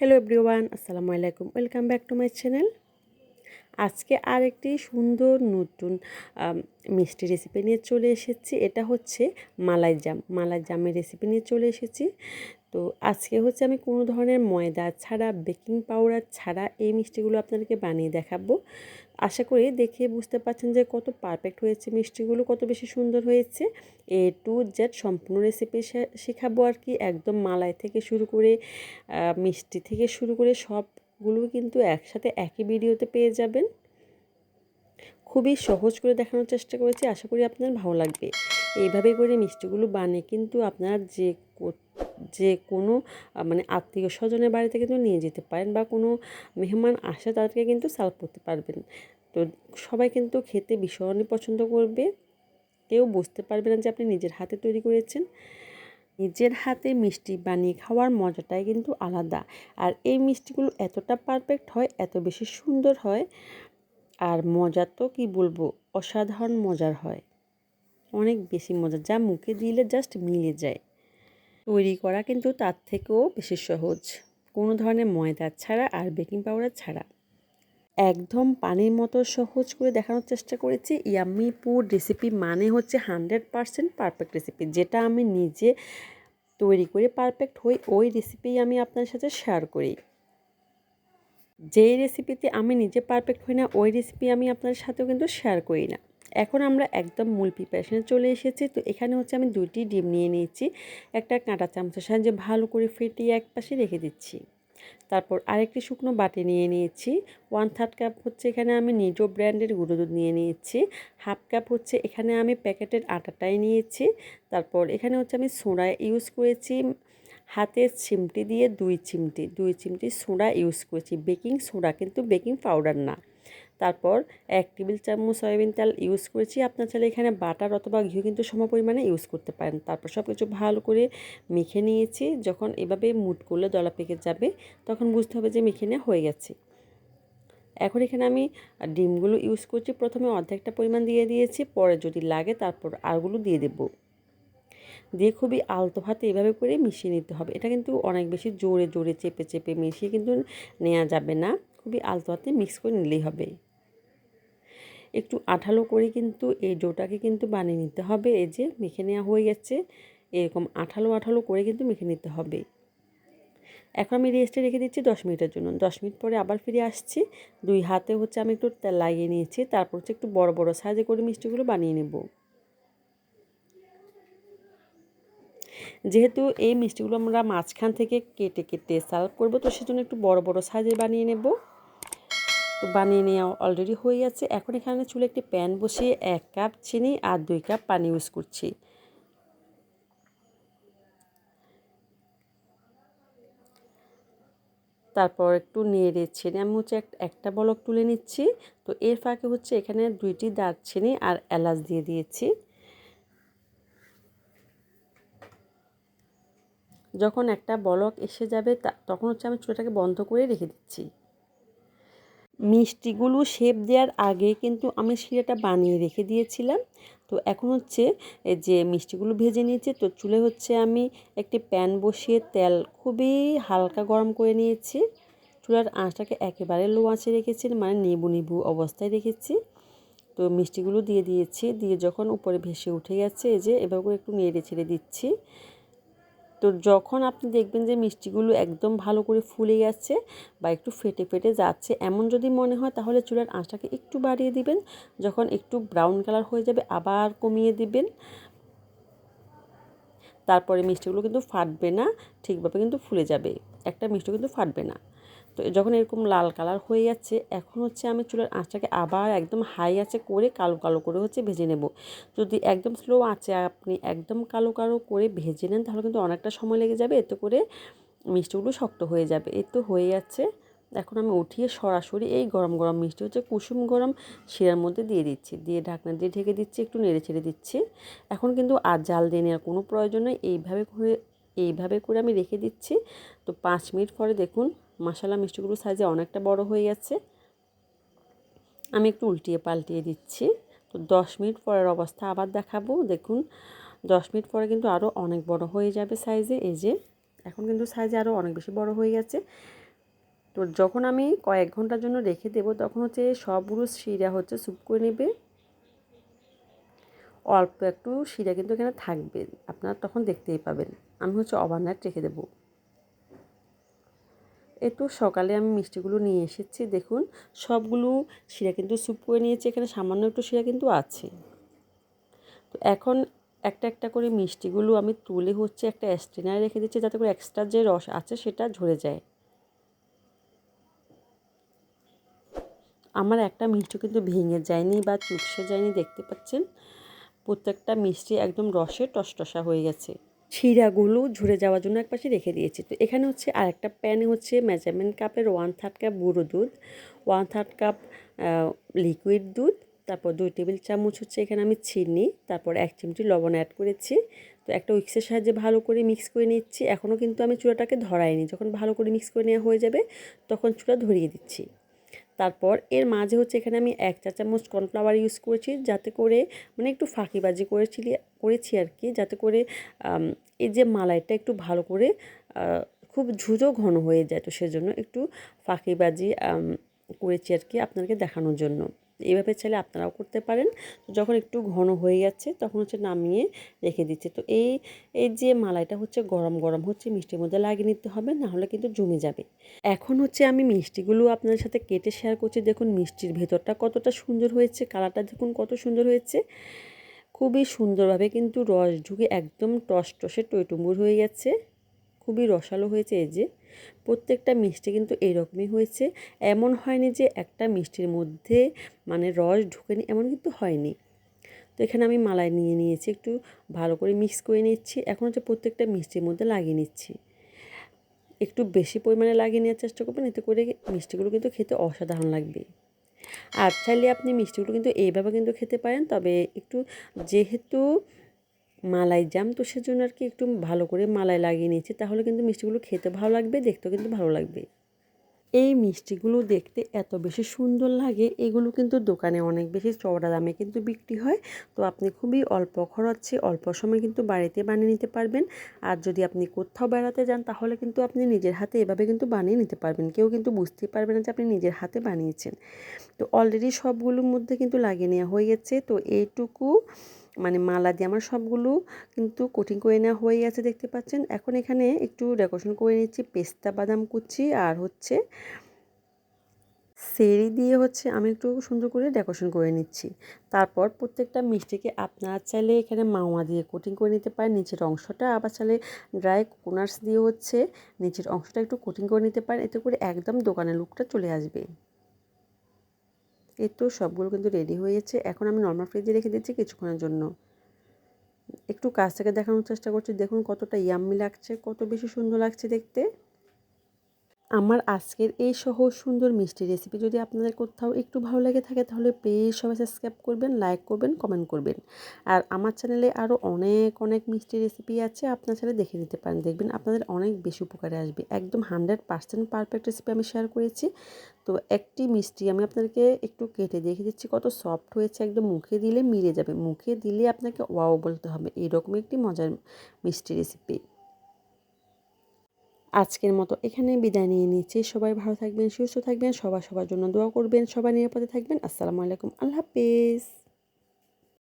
Hello everyone আসসালামু আলাইকুম welcome back to my channel আজকে আরেকটি সুন্দর নতুন মিষ্টি রেসিপি নিয়ে চলে এসেছি। এটা হচ্ছে মালাই জাম। মালাই জামের রেসিপি নিয়ে চলে এসেছি। তো আজকে হচ্ছে আমি কোনো ধরনের ময়দা ছাড়া, বেকিং পাউডার ছাড়া এই মিষ্টিগুলো আপনাদেরকে বানিয়ে দেখাবো। আশা করি দেখে বুঝতে পারছেন যে কত পারফেক্ট হয়েছে মিষ্টিগুলো, কত বেশি সুন্দর হয়েছে। এ টু জেড সম্পূর্ণ রেসিপি শেখাবো আর কি, একদম মালাই থেকে শুরু করে মিষ্টি থেকে শুরু করে সবগুলো কিন্তু একসাথে একই ভিডিওতে পেয়ে যাবেন। খুবই সহজ করে দেখানোর চেষ্টা করেছি, আশা করি আপনার ভালো লাগবে। এইভাবে করে মিষ্টিগুলো বানিয়ে কিন্তু আপনার যে যে কোনো মানে আত্মীয় স্বজনের বাড়িতে কিন্তু নিয়ে যেতে পারেন বা কোনো মেহমান আসে তাদেরকে কিন্তু সার্ভ করতে পারবেন। তো সবাই কিন্তু খেতে ভীষণই পছন্দ করবে। কেউ বুঝতে পারবে না যে আপনি নিজের হাতে তৈরি করেছেন। নিজের হাতে মিষ্টি বানিয়ে খাওয়ার মজাটাই কিন্তু আলাদা। আর এই মিষ্টিগুলো এতটা পারফেক্ট হয়, এত বেশি সুন্দর হয়, আর মজা তো কি বলব, অসাধারণ মজার হয়। অনেক বেশি মজা, যা মুখে দিলে জাস্ট মিলে যায়। তৈরি করা কিন্তু তার থেকেও বেশি সহজ। কোনো ধরনের ময়দা ছাড়া আর বেকিং পাউডার ছাড়া। একদম পানির মতো সহজ করে দেখানোর চেষ্টা করেছি। ইয়াম্মি ফুড রেসিপি মানে হচ্ছে হান্ড্রেড পারসেন্ট পারফেক্ট রেসিপি যেটা আমি নিজে তৈরি করে পারফেক্ট হই। ওই রেসিপি আমি আপনার সাথে শেয়ার করি। যেই রেসিপিতে আমি নিজে পারফেক্ট হই না, ওই রেসিপি আমি আপনার সাথেও কিন্তু শেয়ার করি না। এখন আমরা একদম মূল প্রিপারেশনে চলে এসেছি। তো এখানে হচ্ছে আমি দুইটি ডিম নিয়ে নিয়েছি। একটা কাঁটা চামচের সাহায্যে ভালো করে ফেটিয়ে এক পাশে রেখে দিচ্ছি। তারপর আরেকটি শুকনো বাটি নিয়ে নিয়েছি। ওয়ান থার্ড কাপ হচ্ছে এখানে আমি নিজো ব্র্যান্ডের গুঁড়ো দুধ নিয়ে নিয়েছি। হাফ কাপ হচ্ছে এখানে আমি প্যাকেটের আটাটাই নিয়েছি। তারপর এখানে হচ্ছে আমি সোডা ইউজ করেছি। হাতের চিমটি দিয়ে দুই চিমটি দুই চিমটি সোডা ইউজ করেছি। বেকিং সোডা কিন্তু বেকিং পাউডার না। তারপর এক টেবিল চামচ সয়াবিন তেল ইউজ করেছি। আপনার চাইলে এখানে বাটার অথবা ঘি কিন্তু সম পরিমাণে ইউজ করতে পারেন। তারপর সব কিছু ভালো করে মেখে নিয়েছি। যখন এভাবে মুট করলে দলা পেকে যাবে, তখন বুঝতে হবে যে মেখে নেওয়া হয়ে গেছে। এখন এখানে আমি ডিমগুলো ইউজ করছি। প্রথমে অর্ধেকটা পরিমাণ দিয়ে দিয়েছি। পরে যদি লাগে তারপর আরগুলো দিয়ে দেবো। দিয়ে খুবই আলতো হাতে এভাবে করে মিশিয়ে নিতে হবে। এটা কিন্তু অনেক বেশি জোরে জোরে চেপে চেপে মিশিয়ে কিন্তু নেওয়া যাবে না। খুবই আলতো হাতে মিক্স করে নিলেই হবে। একটু আঠালো করে কিন্তু এই ডোটাকে কিন্তু বানিয়ে নিতে হবে। এই যে মেখে নেওয়া হয়ে গেছে। এরকম আঠালো আঠালো করে কিন্তু মেখে নিতে হবে। এখন আমি রেস্টে রেখে দিচ্ছি দশ মিনিটের জন্য। দশ মিনিট পরে আবার ফিরে আসছি। দুই হাতে হচ্ছে আমি একটু তেল লাগিয়ে নিয়েছি। তারপর হচ্ছে একটু বড় বড় সাইজে করে মিষ্টিগুলো বানিয়ে নেব। যেহেতু এই মিষ্টিগুলো আমরা মাঝখান থেকে কেটে কেটে সার্ভ করব, তো সেজন্য একটু বড় বড় সাইজে বানিয়ে নেব। তো বানিয়ে নেওয়া অলরেডি হয়ে যাচ্ছে এখন এখানে চুলে একটি প্যান বসিয়ে এক কাপ চিনি আর দুই কাপ পানি ইউজ করছি। তারপর একটু নেড়ে ছেড়ে আমি হচ্ছে একটা বলক তুলে নিচ্ছি। তো এর ফাঁকে হচ্ছে এখানে দুইটি দারচিনি আর এলাচ দিয়ে দিয়েছি। যখন একটা বলক এসে যাবে তখন হচ্ছে আমি চুলাটাকে বন্ধ করে রেখে দিচ্ছি। মিষ্টিগুলো শেপ দেওয়ার আগে কিন্তু আমি শিরাটা বানিয়ে রেখে দিয়েছিলাম। তো এখন হচ্ছে যে মিষ্টিগুলো ভেজে নিয়েছি, তো চুলে হচ্ছে আমি একটি প্যান বসিয়ে তেল খুবই হালকা গরম করে নিয়েছি। চুলার আঁচটাকে একেবারে লো আঁচে রেখেছি মানে নেবু নেবু অবস্থায় রেখেছি। তো মিষ্টিগুলো দিয়ে দিয়েছি, দিয়ে যখন উপরে ভেসে উঠে গেছে, এই যে করে একটু নেড়ে ছেড়ে দিচ্ছি। তো যখন আপনি দেখবেন যে মিষ্টিগুলো একদম ভালো করে ফুলে যাচ্ছে বা একটু ফেটে ফেটে যাচ্ছে, এমন যদি মনে হয় তাহলে চুলার আঁচটাকে একটু বাড়িয়ে দিবেন। যখন একটু ব্রাউন কালার হয়ে যাবে আবার কমিয়ে দিবেন। তারপরে মিষ্টিগুলো কিন্তু ফাটবে না, ঠিকভাবে কিন্তু ফুলে যাবে। একটা মিষ্টি কিন্তু ফাটবে না। তো যখন এরকম লাল কালার হয়ে যাচ্ছে, এখন হচ্ছে আমি চুলের আঁচটাকে আবার একদম হাই আছে করে কালো কালো করে হচ্ছে ভেজে নেব। যদি একদম স্লো আঁচে আপনি একদম কালো কালো করে ভেজে নেন, তাহলে কিন্তু অনেকটা সময় লেগে যাবে, এতে করে মিষ্টিগুলো শক্ত হয়ে যাবে। এই তো হয়ে যাচ্ছে। এখন আমি উঠিয়ে সরাসরি এই গরম গরম মিষ্টি হচ্ছে কুসুম গরম শিরার মধ্যে দিয়ে দিচ্ছি। দিয়ে ঢাকনা দিয়ে ঢেকে দিচ্ছি, একটু নেড়ে ছেড়ে দিচ্ছি। এখন কিন্তু আর জাল দিয়ে নেওয়ার কোনো প্রয়োজন নেই। এইভাবে করে এইভাবে করে আমি রেখে দিচ্ছি। তো পাঁচ মিনিট পরে দেখুন মশলা মিষ্টিগুলো সাইজে অনেকটা বড় হয়ে গেছে। আমি একটু উল্টিয়ে পাল্টিয়ে দিচ্ছি। তো দশ মিনিট পরের অবস্থা আবার দেখাবো। দেখুন দশ মিনিট পরে কিন্তু আরও অনেক বড় হয়ে যাবে সাইজে এই যে এখন কিন্তু সাইজে আরও অনেক বেশি বড় হয়ে গেছে। তো যখন আমি কয়েক ঘণ্টার জন্য রেখে দেবো তখন হচ্ছে সবগুলো শিরা হচ্ছে স্যুপ করে নেবে। অল্প একটু শিরা কিন্তু এখানে থাকবে। আপনারা তখন দেখতেই পাবেন। আমি হচ্ছে ওভারনাইট রেখে দেবো। এ তো সকালে আমি মিষ্টিগুলো নিয়ে এসেছি। দেখুন, সবগুলো শিরা কিন্তু স্যুপ করে নিয়েছি। এখানে সামান্য একটু শিরা কিন্তু আছে। তো এখন একটা একটা করে মিষ্টিগুলো আমি তুলে হচ্ছে একটা স্টেনারে রেখে দিচ্ছি যাতে করে এক্সট্রা যে রস আছে সেটা ঝরে যায়। আমার একটা মিষ্টি কিন্তু ভেঙে যায়নি বা চুপসে যায়নি, দেখতে পাচ্ছেন? প্রত্যেকটা মিষ্টি একদম রসে টসটসা হয়ে গেছে। শিরাগুলো ঝরে যাওয়ার জন্য একপাশে রেখে দিয়েছি। তো এখানে হচ্ছে আরেকটা প্যানে হচ্ছে মেজারমেন্ট কাপের ওয়ান থার্ড কাপ গুঁড়ো দুধ, ওয়ান থার্ড কাপ লিকুইড দুধ, তারপর দুই টেবিল চামচ হচ্ছে এখানে আমি চিনি, তারপর এক চিমটি লবণ অ্যাড করেছি। তো একটা উইক্সের সাহায্যে ভালো করে মিক্স করে নিচ্ছি। এখনও কিন্তু আমি চুলাটাকে ধরাইনি, যখন ভালো করে মিক্স করে নেওয়া হয়ে যাবে তখন চুলা ধরিয়ে দিচ্ছি। তারপর এর মাঝে হচ্ছে এখানে আমি এক চা চামচ কর্নফ্লাওয়ার ইউজ করেছি, যাতে করে মানে একটু ফাঁকিবাজি করেছিলি, করেছি আর কি, যাতে করে এই যে মালাইটা একটু ভালো করে খুব ঝুঁজো ঘন হয়ে যায়, তো সেজন্য একটু ফাঁকিবাজি করেছি আর কি আপনাদেরকে দেখানোর জন্য। এইভাবে চাইলে আপনারাও করতে পারেন। তো যখন একটু ঘন হয়ে যাচ্ছে তখন হচ্ছে নামিয়ে রেখে দিচ্ছে। তো এই এই যে মালাইটা হচ্ছে গরম গরম হচ্ছে মিষ্টির মধ্যে লাগিয়ে নিতে হবে না হলে কিন্তু জমে যাবে। এখন হচ্ছে আমি মিষ্টিগুলো আপনাদের সাথে কেটে শেয়ার করছি। দেখুন মিষ্টির ভেতরটা কতটা সুন্দর হয়েছে কালারটা দেখুন কত সুন্দর হয়েছে। খুবই সুন্দরভাবে কিন্তু রস ঢুকে একদম টস টসে টইটুম্বুর হয়ে গেছে। খুবই রসালো হয়েছে এই যে। প্রত্যেকটা মিষ্টি কিন্তু এরকমই হয়েছে। এমন হয়নি যে একটা মিষ্টির মধ্যে মানে রস ঢুকেনি, এমন কিন্তু হয়নি। তো এখানে আমি মালাই নিয়ে নিয়েছি, একটু ভালো করে মিক্স করে নিচ্ছি। এখন হচ্ছে প্রত্যেকটা মিষ্টির মধ্যে লাগিয়ে নিচ্ছি। একটু বেশি পরিমাণে লাগিয়ে নেওয়ার চেষ্টা করবেন, এতে করে মিষ্টিগুলো কিন্তু খেতে অসাধারণ লাগবে। আর চাইলে আপনি মিষ্টিগুলো কিন্তু এইভাবে কিন্তু খেতে পারেন, তবে একটু যেহেতু মালাই জাম, তো সেজন্য আর কি একটু ভালো করে মালাই লাগিয়ে নিয়েছি। তাহলে কিন্তু মিষ্টিগুলো খেতে ভালো লাগবে, দেখতেও কিন্তু ভালো লাগবে। এই মিষ্টিগুলো দেখতে এত বেশি সুন্দর লাগে, এগুলো কিন্তু দোকানে অনেক বেশি চওড়া দামে কিন্তু বিক্রি হয়। তো আপনি খুবই অল্প খরচে, অল্প সময় কিন্তু বাড়িতে বানিয়ে নিতে পারবেন। আর যদি আপনি কোথাও বেড়াতে যান, তাহলে কিন্তু আপনি নিজের হাতে এভাবে কিন্তু বানিয়ে নিতে পারবেন। কেউ কিন্তু বুঝতেই পারবে না যে আপনি নিজের হাতে বানিয়েছেন। তো অলরেডি সবগুলোর মধ্যে কিন্তু লাগিয়ে নেওয়া হয়ে গেছে। তো এইটুকু মানে মালা দিয়ে আমার সবগুলো কিন্তু কোটিং করে নেওয়া হয়ে গেছে দেখতে পাচ্ছেন। এখন এখানে একটু ডেকোরেশন করে নিচ্ছি, পেস্তা বাদাম কুচি আর হচ্ছে সেরি দিয়ে হচ্ছে আমি একটু সুন্দর করে ডেকোরেশন করে নিচ্ছি। তারপর প্রত্যেকটা মিষ্টিকে আপনারা চাইলে এখানে মাওয়া দিয়ে কোটিং করে নিতে পারেন, নিচের অংশটা আবার চাইলে ড্রাই কোনার্স দিয়ে হচ্ছে নিচের অংশটা একটু কোটিং করে নিতে পারেন, এতে করে একদম দোকানের লুকটা চলে আসবে। এই তো সবগুলো কিন্তু রেডি হয়ে গেছে এখন আমি নর্মাল ফ্রিজে রেখে দিচ্ছি কিছুক্ষণের জন্য। একটু কাছ থেকে দেখানোর চেষ্টা করছি। দেখুন কতটা ইয়াম্মি লাগছে, কত বেশি সুন্দর লাগছে দেখতে। আমার আজকের এই সহজ সুন্দর মিষ্টি রেসিপি যদি আপনাদের কোথাও একটু ভালো লেগে থাকে, তাহলে প্লিজ সবাই সাবস্ক্রাইব করবেন লাইক করবেন কমেন্ট করবেন। আর আমার চ্যানেলে আরও অনেক অনেক মিষ্টি রেসিপি আছে, আপনার চ্যানেলে দেখে নিতে পারেন। দেখবেন আপনাদের অনেক বেশি উপকারে আসবে। একদম হান্ড্রেড পার্সেন্ট পারফেক্ট রেসিপি আমি শেয়ার করেছি। তো একটি মিষ্টি আমি আপনাদেরকে একটু কেটে দেখে দিচ্ছি, কত সফট হয়েছে। একদম মুখে দিলে মিলে যাবে। মুখে দিলে আপনাকে ওয়াও বলতে হবে। এরকম একটি মজার মিষ্টি রেসিপি আজকের মতো এখানে বিদায় নিয়ে নিচ্ছি। সবাই ভালো থাকবেন, সুস্থ থাকবেন, সবার সবার জন্য দোয়া করবেন, সবাই নিরাপদে থাকবেন। আসসালামু আলাইকুম, আল্লাহ হাফিজ।